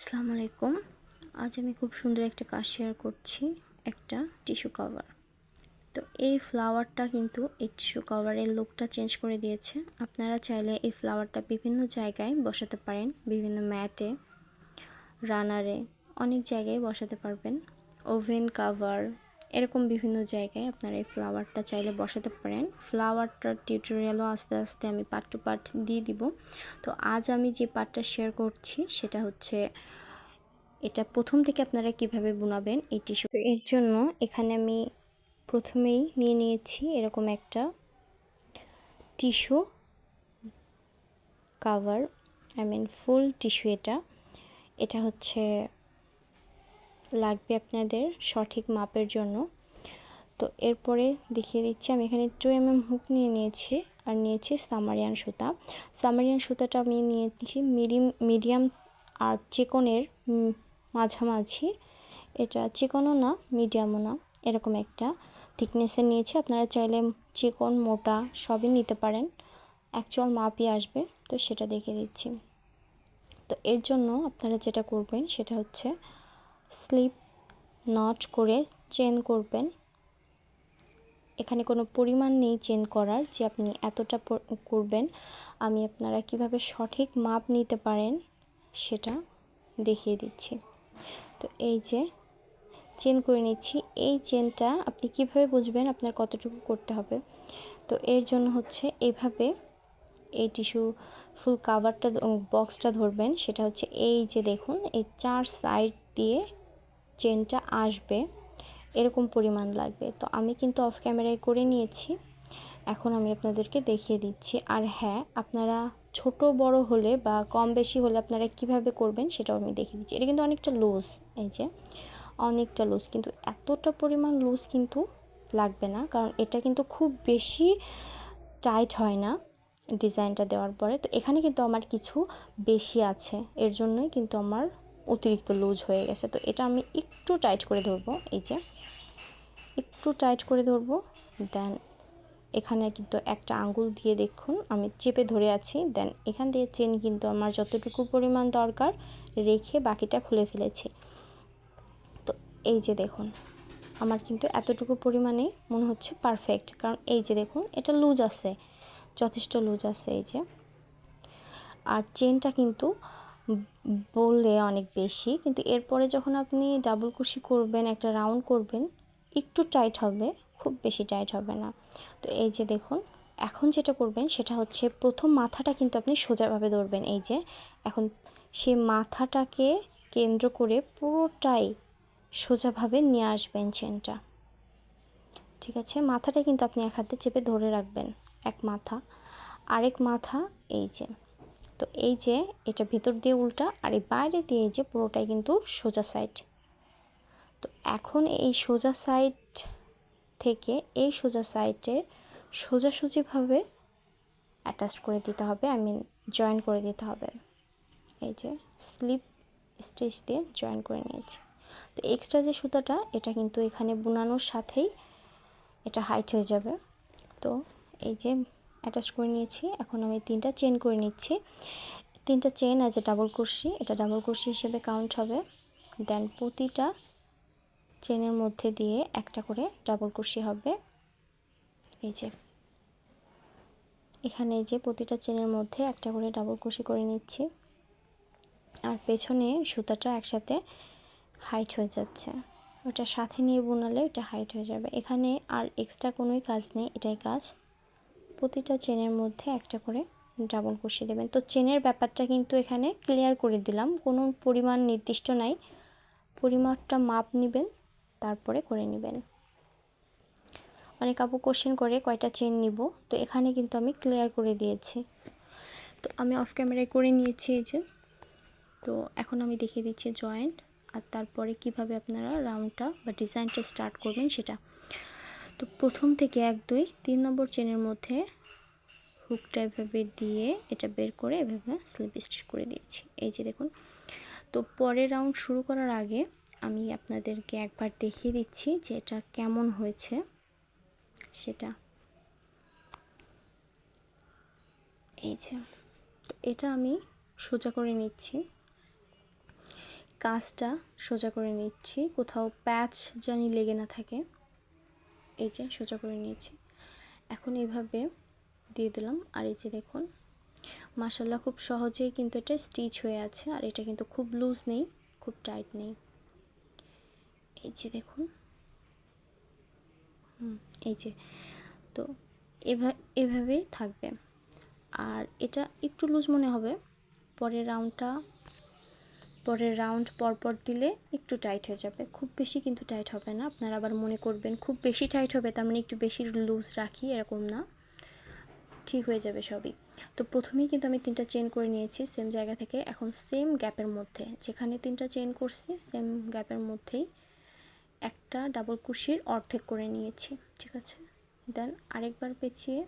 আসসালামু আলাইকুম। আজ আমি খুব সুন্দর একটা কাজ শেয়ার করছি, একটা টিস্যু কভার তো এই ফ্লাওয়ারটা কিন্তু এই টিস্যু কভারের লুকটা চেঞ্জ করে দিয়েছে। আপনারা চাইলে এই ফ্লাওয়ারটা বিভিন্ন জায়গায় বসাতে পারেন, বিভিন্ন ম্যাটে রানারে অনেক জায়গায় বসাতে পারবেন। ওভেন কাভার এরকম বিভিন্ন জায়গায় আপনারা এই ফ্লাওয়ারটা চাইলে বসাতে পারেন। ফ্লাওয়ারটার টিউটোরিয়ালও আস্তে আস্তে আমি পার্ট টু পার্ট দিয়ে দিব। তো আজ আমি যে পার্টটা শেয়ার করছি, সেটা হচ্ছে এটা প্রথম থেকে আপনারা কীভাবে বুনাবেন এই টিস্যু এর জন্য এখানে আমি প্রথমেই নিয়ে নিয়েছি এরকম একটা tissue cover I mean full tissue এটা। এটা হচ্ছে লাগবে আপনাদের সঠিক মাপের জন্য। তো এরপরে দেখিয়ে দিচ্ছি, আমি এখানে টু এম এম হুক নিয়ে নিয়েছি আর নিয়েছি সামারিয়ান সুতা। সামারিয়ান সুতাটা আমি নিয়েছি মিডিয়াম মিডিয়াম আর চিকনের মাঝামাঝি। এটা চিকনও না, মিডিয়ামও না, এরকম একটা থিকনেসের নিয়েছি। আপনারা চাইলে চিকন, মোটা সবই নিতে পারেন। অ্যাকচুয়াল মাপই আসবে, তো সেটা দেখিয়ে দিচ্ছি। তো এর জন্য আপনারা যেটা করবেন সেটা হচ্ছে স্লিপ নট করে চেন করবেন। এখানে কোনো পরিমাণ নেই চেন করার যে আপনি এতটা করবেন। আমি আপনারা কীভাবে সঠিক মাপ নিতে পারেন সেটা দেখিয়ে দিচ্ছি। তো এই যে চেন করে নিচ্ছি। এই চেনটা আপনি কীভাবে বুঝবেন আপনার কতটুকু করতে হবে? তো এর জন্য হচ্ছে এভাবে এই টিস্যু ফুল কাভারটা, বক্সটা ধরবেন। সেটা হচ্ছে এই যে দেখুন, এই চার সাইড দিয়ে চেনটা আসবে, এরকম পরিমাণ লাগবে। তো আমি কিন্তু অফ ক্যামেরায় করে নিয়েছি। এখন আমি আপনাদেরকে দেখিয়ে দিচ্ছি। আর হ্যাঁ আপনারা ছোট বড় হলে বা কম বেশি হলে আপনারা কীভাবে করবেন সেটাও আমি দেখিয়ে দিচ্ছি। এটা কিন্তু অনেকটা লুজ এই যে, অনেকটা লুজ কিন্তু এতটা পরিমাণ লুজ কিন্তু লাগবে না। কারণ এটা কিন্তু খুব বেশি টাইট হয় না ডিজাইনটা দেওয়ার পরে। তো এখানে কিন্তু আমার কিছু বেশি আছে। এর জন্যই কিন্তু আমার অতিরিক্ত লুজ হয়ে গেছে। তো এটা আমি একটু টাইট করে ধরবো, এই যে। একটু টাইট করে ধরবো দেন এখানে কিন্তু একটা আঙ্গুল দিয়ে দেখুন, আমি চেপে ধরে আছি। দেন এখান দিয়ে চেন কিন্তু আমার যতটুকু পরিমাণ দরকার রেখে বাকিটা খুলে ফেলেছি। তো এই যে দেখুন, আমার কিন্তু এতটুকু পরিমাণে মনে হচ্ছে পারফেক্ট কারণ এই যে দেখুন, এটা লুজ আছে, যথেষ্ট লুজ আছে এই যে। আর চেনটা কিন্তু বললে অনেক বেশি, কিন্তু এরপরে যখন আপনি ডাবল কুশি করবেন, একটা রাউন্ড করবেন, একটু টাইট হবে, খুব বেশি টাইট হবে না। তো এই যে দেখুন, এখন যেটা করবেন সেটা হচ্ছে প্রথম মাথাটা কিন্তু আপনি সোজাভাবে ধরবেন। এই যে, এখন সেই মাথাটাকে কেন্দ্র করে পুরোটাই সোজাভাবে নিয়ে আসবেন চেনটা ঠিক আছে? মাথাটা কিন্তু আপনি এক হাতে চেপে ধরে রাখবেন, এক মাথা। আরেক মাথা, এই যে। তো এই যে এটা ভেতর দিয়ে উল্টা আর এই বাইরে দিয়ে এই যে পুরোটাই কিন্তু সোজা সাইড তো এখন এই সোজা সাইড থেকে এই সোজা সাইডে সোজাসুজিভাবে অ্যাটাচ করে দিতে হবে আই মিন জয়েন করে দিতে হবে। এই যে স্লিপ স্টিচ দিয়ে জয়েন করে নিয়েছি। তো এক্সট্রা যে সুতাটা, এটা কিন্তু এখানে বোনানোর সাথেই এটা হাইট হয়ে যাবে। তো এই যে অ্যাটাচ করে নিয়েছি। এখন আমি তিনটা চেন করে নিচ্ছি। তিনটা চেন অ্যাজ এ ডাবল কুর্সি এটা ডাবল কুর্সি হিসেবে কাউন্ট হবে। দেন প্রতিটা চেনের মধ্যে দিয়ে একটা করে ডাবল কুর্সি হবে। এই যে। এখানে যে প্রতিটা চেনের মধ্যে একটা করে ডাবল কুশি করে নিচ্ছি। আর পেছনে সুতাটা একসাথে হাইট হয়ে যাচ্ছে। ওটা সাথে নিয়ে বোনালে ওটা হাইট হয়ে যাবে। এখানে আর এক্সট্রা কোনোই কাজ নেই, এটাই কাজ। প্রতিটা চেনের মধ্যে একটা করে ডাবল কুশি দেবেন। তো চেনের ব্যাপারটা কিন্তু এখানে ক্লিয়ার করে দিলাম। কোনো পরিমাণ নির্দিষ্ট নাই। পরিমাপটা মাপ নেবেন, তারপরে করে নেবেন। অনেক আপু কোশ্চেন করে কয়টা চেন নিব? তো এখানে কিন্তু আমি ক্লিয়ার করে দিয়েছি। তো আমি অফ ক্যামেরায় করে নিয়েছি এই যে। তো এখন আমি দেখিয়ে দিচ্ছি জয়েন্ট আর তারপরে কীভাবে আপনারা রাউন্ডটা বা ডিজাইনটা স্টার্ট করবেন সেটা। তো প্রথম থেকে এক, দুই, তিন নম্বর চেনের মধ্যে হুকটা এভাবে দিয়ে এটা বের করে এভাবে স্লিপ স্টিচ করে দিয়েছি। এই যে দেখুন। তো পরের রাউন্ড শুরু করার আগে আমি আপনাদেরকে একবার দেখিয়ে দিচ্ছি যে এটা কেমন হয়েছে। সেটা। এই যে। তো এটা আমি সোজা করে নিচ্ছি। কাজটা সোজা করে নিচ্ছি। কোথাও প্যাচ জানি লেগে না থাকে। এই যে সোজা করে নিয়েছি। এখন এইভাবে দিয়ে দিলাম। আর এই যে দেখুন মাসাল্লাহ খুব সহজেই কিন্তু এটা স্টিচ হয়ে আছে। আর এটা কিন্তু খুব লুজ নেই, খুব টাইট নেই। এই যে দেখুন, হুম, এই যে। তো এভা, এভাবেই থাকবে। আর এটা একটু লুজ মনে হবে, পরের রাউন্ডটা পরের রাউন্ড পরপর দিলে একটু টাইট হয়ে যাবে। খুব বেশি কিন্তু টাইট হবে না। আপনারা আবার মনে করবেন, খুব বেশি টাইট হবে, তার মানে একটু বেশি লুজ রাখি, এরকম না। ঠিক হয়ে যাবে সবই। তো প্রথমেই কিন্তু আমি তিনটা চেন করে নিয়েছি সেম জায়গা থেকে। এখন সেম গ্যাপের মধ্যে। যেখানে তিনটা চেন করছি সেম গ্যাপের মধ্যেই একটা ডাবল কুশির অর্ধেক করে নিয়েছি। ঠিক আছে? দেন আরেকবার পেঁচিয়ে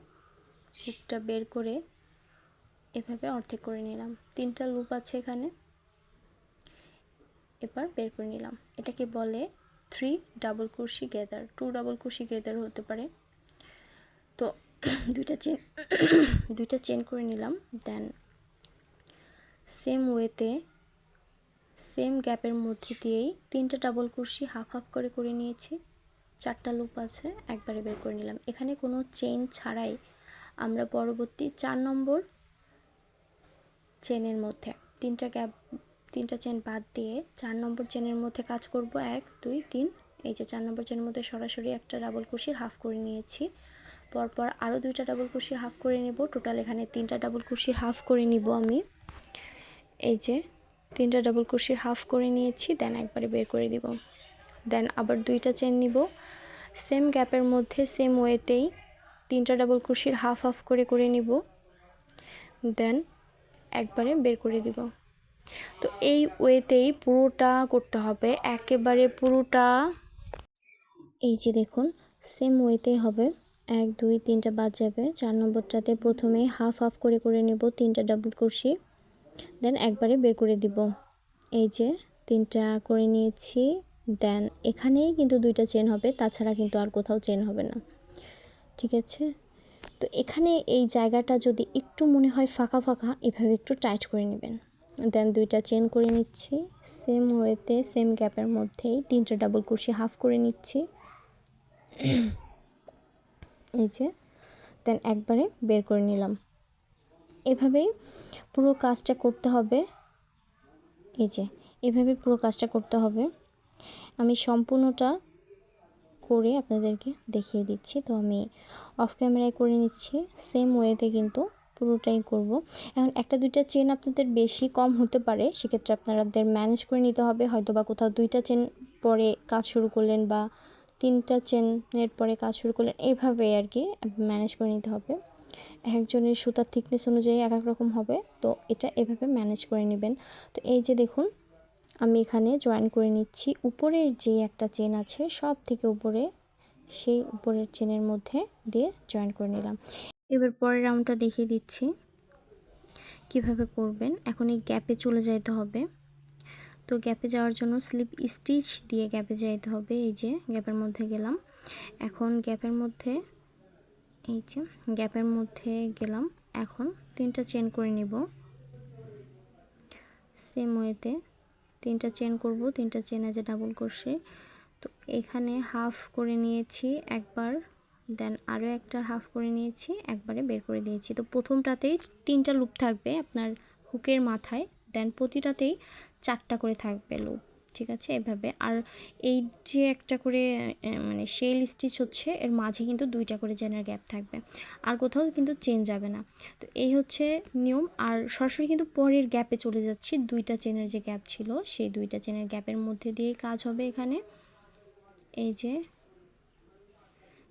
হুকটা বের করে এভাবে অর্ধেক করে নিলাম। তিনটা লুপ আছে এখানে। এবার বের করে নিলাম। এটাকে বলে থ্রি ডাবল কুশি গেদার টু ডাবল কুশি গেদার হতে পারে। তো দুইটা চেন দুইটা চেন করে নিলাম। দেন সেম ওয়েতে সেম গ্যাপের মধ্যে দিয়েই তিনটা ডাবল কুর্সি হাফ হাফ করে করে নিয়েছি। চারটা লুপ আছে, একবারে বের করে নিলাম। এখানে কোনো চেন ছাড়াই আমরা পরবর্তী চার নম্বর চেনের মধ্যে তিনটা গ্যাপ তিনটা চেন বাদ দিয়ে চার নম্বর চেনের মধ্যে কাজ করব। এক, দুই, তিন। এই যে চার নম্বর চেনের মধ্যে সরাসরি একটা ডাবল কুশির হাফ করে নিয়েছি। পরপর আরও দুইটা ডাবল কুশির হাফ করে নেব। টোটাল এখানে তিনটা ডাবল কুশির হাফ করে নিব আমি। এই যে তিনটা ডাবল কুশির হাফ করে নিয়েছি দেন একবারে বের করে দিব। দেন আবার দুইটা চেন নিব। সেম গ্যাপের মধ্যে সেম ওয়েতেই তিনটা ডাবল কুশির হাফ হাফ করে করে নিব। দেন একবারে বের করে দিব। তো এই ওয়েতেই পুরোটা করতে হবে। একেবারে পুরোটা। এই যে দেখুন সেম ওয়েতেই হবে। এক, দুই, তিনটা বাদ যাবে। চার নম্বরটাতে প্রথমে হাফ হাফ করে করে নেব। তিনটা ডাবল কুশি দেন একবারে বের করে দিব। এই যে তিনটা করে নিয়েছি। দেন এখানেই কিন্তু দুইটা চেন হবে, তাছাড়া কিন্তু আর কোথাও চেন হবে না। ঠিক আছে? তো এখানে এই জায়গাটা যদি একটু মনে হয় ফাঁকা ফাঁকা, এভাবে একটু টাইট করে নেবেন। দেন দুইটা চেন করে নিচ্ছি। সেম ওয়েতে সেম গ্যাপের মধ্যেই তিনটা ডাবল কুর্সি হাফ করে নিচ্ছি। এই যে দেন একবারে বের করে নিলাম। এভাবেই পুরো কাজটা করতে হবে। এই যে, এভাবে পুরো কাজটা করতে হবে। আমি সম্পূর্ণটা করে আপনাদেরকে দেখিয়ে দিচ্ছি। তো আমি অফ ক্যামেরায় করে নিচ্ছি। সেম ওয়েতে কিন্তু পুরোটাই করব। এখন একটা দুইটা চেন আপনাদের বেশি কম হতে পারে, সেক্ষেত্রে আপনাদের ম্যানেজ করে নিতে হবে। হয়তো বা কোথাও দুইটা চেন পরে কাজ শুরু করলেন বা তিনটা চেনের পরে কাজ শুরু করলেন এইভাবে আর কি ম্যানেজ করে নিতে হবে। একজনের সুতার থিকনেস অনুযায়ী এক এক রকম হবে, তো এটা এভাবে ম্যানেজ করে নেবেন। তো এই যে দেখুন, আমি এখানে জয়েন করে নিচ্ছি। উপরের যে একটা চেন আছে সব থেকে উপরে, সেই উপরের চেনের মধ্যে দিয়ে জয়েন করে নিলাম। এবার পরের রাউন্ডটা দেখিয়ে দিচ্ছি। কীভাবে করবেন? এখন এই গ্যাপে চলে যাইতে হবে। তো গ্যাপে যাওয়ার জন্য স্লিপ স্টিচ দিয়ে গ্যাপে যাইতে হবে। এই যে গ্যাপের মধ্যে গেলাম। এখন গ্যাপের মধ্যে, এই যে গ্যাপের মধ্যে গেলাম। এখন তিনটা চেন করে নিব। সেম ওয়েতে তিনটা চেন করব। তিনটা চেন আছে ডাবল করছে তো এখানে হাফ করে নিয়েছি। একবার দেন আরও একটা হাফ করে নিয়েছি, একবারে বের করে দিয়েছি। তো প্রথমটাতেই তিনটা লুপ থাকবে আপনার হুকের মাথায় দেন প্রতিটাতেই চারটা করে থাকবে লুপ ঠিক আছে? এভাবে। আর এই যে একটা করে মানে সেল স্টিচ হচ্ছে, এর মাঝে কিন্তু দুইটা করে জেনার গ্যাপ থাকবে। আর কোথাও কিন্তু চেন যাবে না। তো এই হচ্ছে নিয়ম। আর সরাসরি কিন্তু পরের গ্যাপে চলে যাচ্ছি। দুইটা চেনের যে গ্যাপ ছিল, সেই দুইটা চেনের গ্যাপের মধ্যে দিয়ে কাজ হবে এখানে। এই যে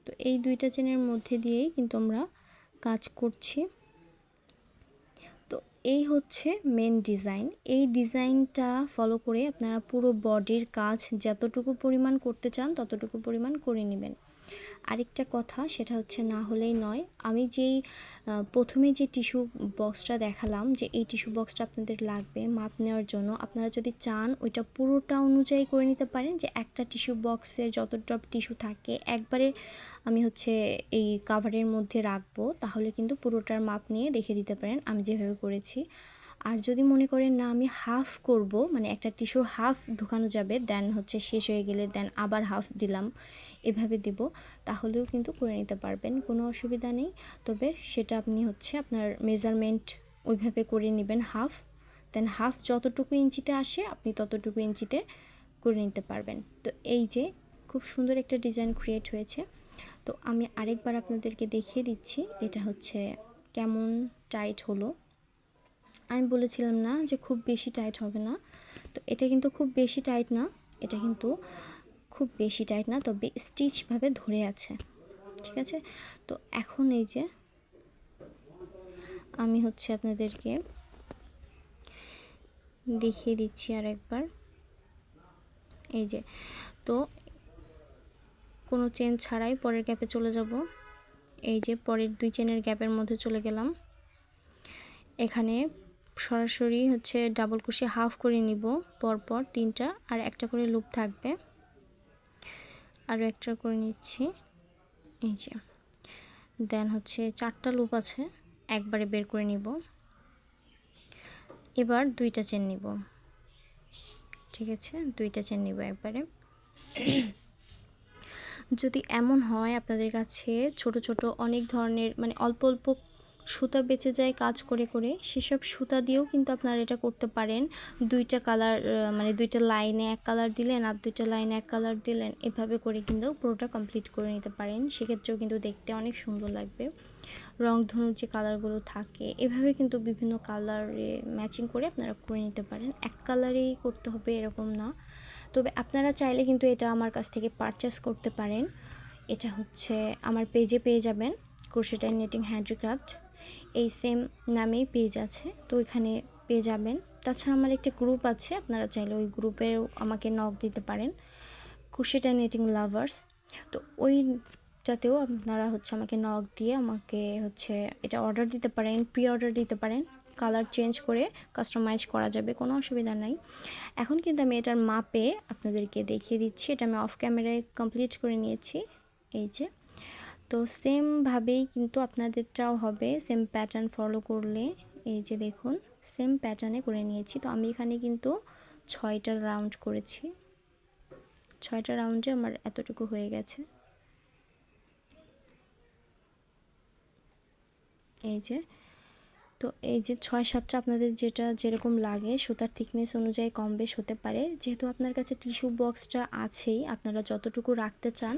তো এই দুইটা চেনের মধ্যে দিয়েই কিন্তু আমরা কাজ করছি। তো এই হচ্ছে মেন ডিজাইন এই ডিজাইনটা ফলো করে আপনারা পুরো বডির কাজ যতটুকু পরিমাণ করতে চান, ততটুকু পরিমাণ করে নেবেন। আরেকটা কথা, সেটা হচ্ছে না হলেই নয়। আমি যেই প্রথমে যে টিস্যু বক্সটা দেখালাম, যে এই টিস্যু বক্সটা আপনাদের লাগবে মাপ নেওয়ার জন্য, আপনারা যদি চান ওইটা পুরোটা অনুযায়ী করে নিতে পারেন, যে একটা টিস্যু বক্সের যতটা টিস্যু থাকে, একবারে আমি হচ্ছে এই কাভারের মধ্যে রাখব, তাহলে কিন্তু পুরোটার মাপ নিয়ে দেখে দিতে পারেন, আমি যেভাবে করেছি। আর যদি মনে করেন, না, আমি হাফ করব মানে একটা টিস্যুর হাফ ঢুকানো যাবে দেন হচ্ছে শেষ হয়ে গেলে দেন আবার হাফ দিলাম, এভাবে দিব, তাহলেও কিন্তু করে নিতে পারবেন, কোনো অসুবিধা নেই। তবে সেটা আপনি হচ্ছে আপনার মেজারমেন্ট ওইভাবে করে নেবেন হাফ দেন হাফ যতটুকু ইঞ্চিতে আসে, আপনি ততটুকু ইঞ্চিতে করে নিতে পারবেন। তো এই যে খুব সুন্দর একটা ডিজাইন ক্রিয়েট হয়েছে। তো আমি আরেকবার আপনাদেরকে দেখিয়ে দিচ্ছি, এটা হচ্ছে কেমন টাইট হলো। আমি বলেছিলাম না যে খুব বেশি টাইট হবে না। তো এটা কিন্তু খুব বেশি টাইট না, এটা কিন্তু খুব বেশি টাইট না, তবে স্টিচভাবে ধরে আছে, ঠিক আছে? তো এখন এই যে আমি হচ্ছে আপনাদেরকে দেখিয়ে দিচ্ছি আর একবার এই যে, তো কোনো চেন ছাড়াই পরের গ্যাপে চলে যাব। এই যে পরের দুই চেনের গ্যাপের মধ্যে চলে গেলাম। এখানে সরাসরি হচ্ছে ডাবল কুশি হাফ করে নিব পরপর তিনটা, আর একটা করে লুপ থাকবে। আরও একটা করে নিচ্ছি। এই যে দেন হচ্ছে চারটা লুপ আছে, একবারে বের করে নিব। এবার দুইটা চেন নিব। ঠিক আছে? দুইটা চেন নিব একবারে। যদি এমন হয় আপনাদের কাছে ছোট ছোট অনেক ধরনের মানে অল্প অল্প সুতা বেঁচে যায় কাজ করে করে, সেসব সুতা দিয়েও কিন্তু আপনারা এটা করতে পারেন। দুইটা কালার মানে দুইটা লাইনে এক কালার দিলেন আর দুইটা লাইনে এক কালার দিলেন, এভাবে করে কিন্তু পুরোটা কমপ্লিট করে নিতে পারেন। সেক্ষেত্রেও কিন্তু দেখতে অনেক সুন্দর লাগবে। রং ধনুর যে কালারগুলো থাকে, এভাবে কিন্তু বিভিন্ন কালারে ম্যাচিং করে আপনারা করে নিতে পারেন। এক কালারেই করতে হবে এরকম না। তবে আপনারা চাইলে কিন্তু এটা আমার কাছ থেকে পারচেস করতে পারেন। এটা হচ্ছে আমার পেজে পেয়ে যাবেন। ক্রোশেটাই নেটিং হ্যান্ডিক্রাফট এই সেম নামেই পেজ আছে, তো ওইখানে পেয়ে যাবেন। তাছাড়া আমার একটা গ্রুপ আছে, আপনারা চাইলে ওই গ্রুপেও আমাকে নক দিতে পারেন। ক্রোশেটাই নেটিং লাভার্স তো ওইটাতেও আপনারা হচ্ছে আমাকে নক দিয়ে আমাকে হচ্ছে এটা অর্ডার দিতে পারেন প্রি অর্ডার দিতে পারেন। কালার চেঞ্জ করে কাস্টমাইজ করা যাবে, কোনো অসুবিধা নাই। এখন কিন্তু আমি এটার মাপে আপনাদেরকে দেখিয়ে দিচ্ছি, এটা আমি অফ ক্যামেরায় কমপ্লিট করে নিয়েছি, এই যে। তো সেমভাবেই কিন্তু আপনাদেরটাও হবে সেম প্যাটার্ন ফলো করলে, এই যে দেখুন সেম প্যাটার্নে করে নিয়েছি। তো আমি এখানে কিন্তু ছয়টা রাউন্ড করেছি। ছয়টা রাউন্ডে আমার এতটুকু হয়ে গেছে। এই যে, তো এই যে ছয় সাতটা আপনাদের যেটা যেরকম লাগে, সুতার থিকনেস অনুযায়ী কম বেশ হতে পারে। যেহেতু আপনার কাছে টিস্যু বক্সটা আছেই, আপনারা যতটুকু রাখতে চান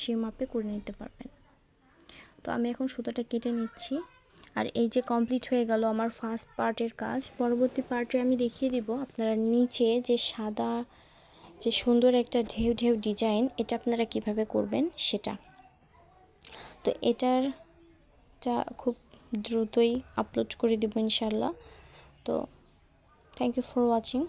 সে মাপে করে নিতে পারবেন। তো আমি এখন সুতোটা কেটে নিচ্ছি। আর এই যে কমপ্লিট হয়ে গেল আমার ফার্স্ট পার্টের কাজ, পরবর্তী পার্টে আমি দেখিয়ে দিব আপনারা নিচে যে সাদা, যে সুন্দর একটা ঢেউ ঢেউ ডিজাইন এটা আপনারা কীভাবে করবেন সেটা। তো এটারটা খুব দ্রুতই আপলোড করে দেবো ইনশাল্লাহ তো থ্যাংক ইউ ফর ওয়াচিং